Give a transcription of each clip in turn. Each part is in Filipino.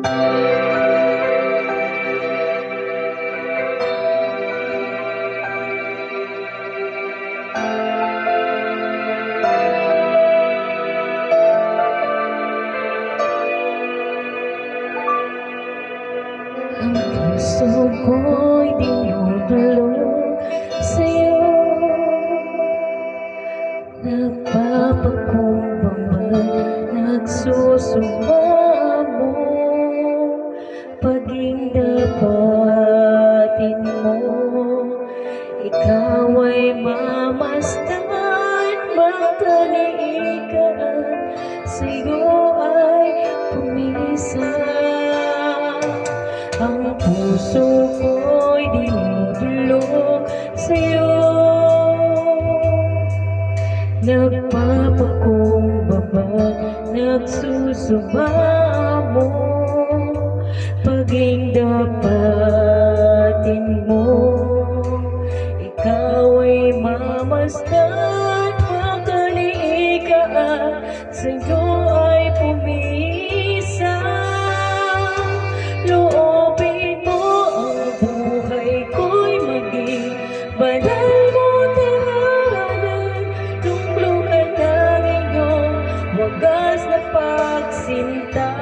Puso ko'y dinudulog sa'yo. Nagpapakumbang ba't nagsusumamo Ikaw ay mamasdan Magtaliikan Sa'yo ay pumisan ang puso ko'y dinudulog sa'yo. Nagpapakumbaba, nagsusumamo Sa'yo ay pumisan Loobin ang buhay ko'y maging banal mo tahanan. Tunglukan ng iyong wagas na pagsinta.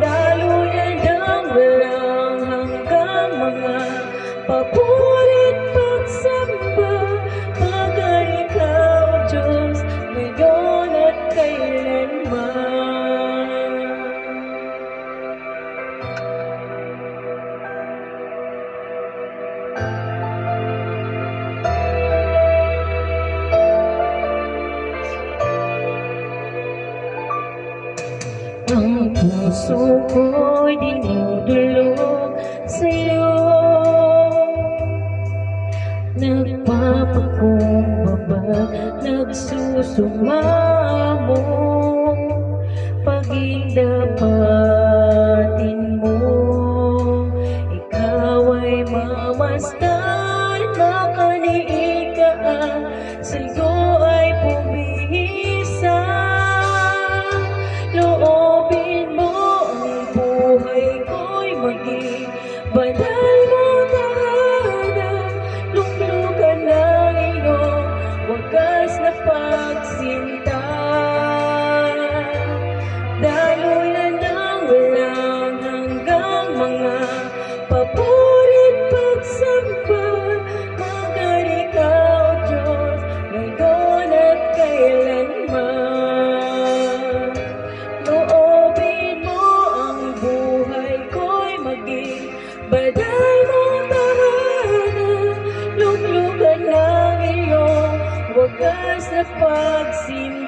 Daluyan ng walang hanggang mga papurit puso ko'y dinudulog sa'yo. Nagpapakumbaba, nagsusumamo Paging dapatin mo Ikaw ay mamasdan, pagsimula.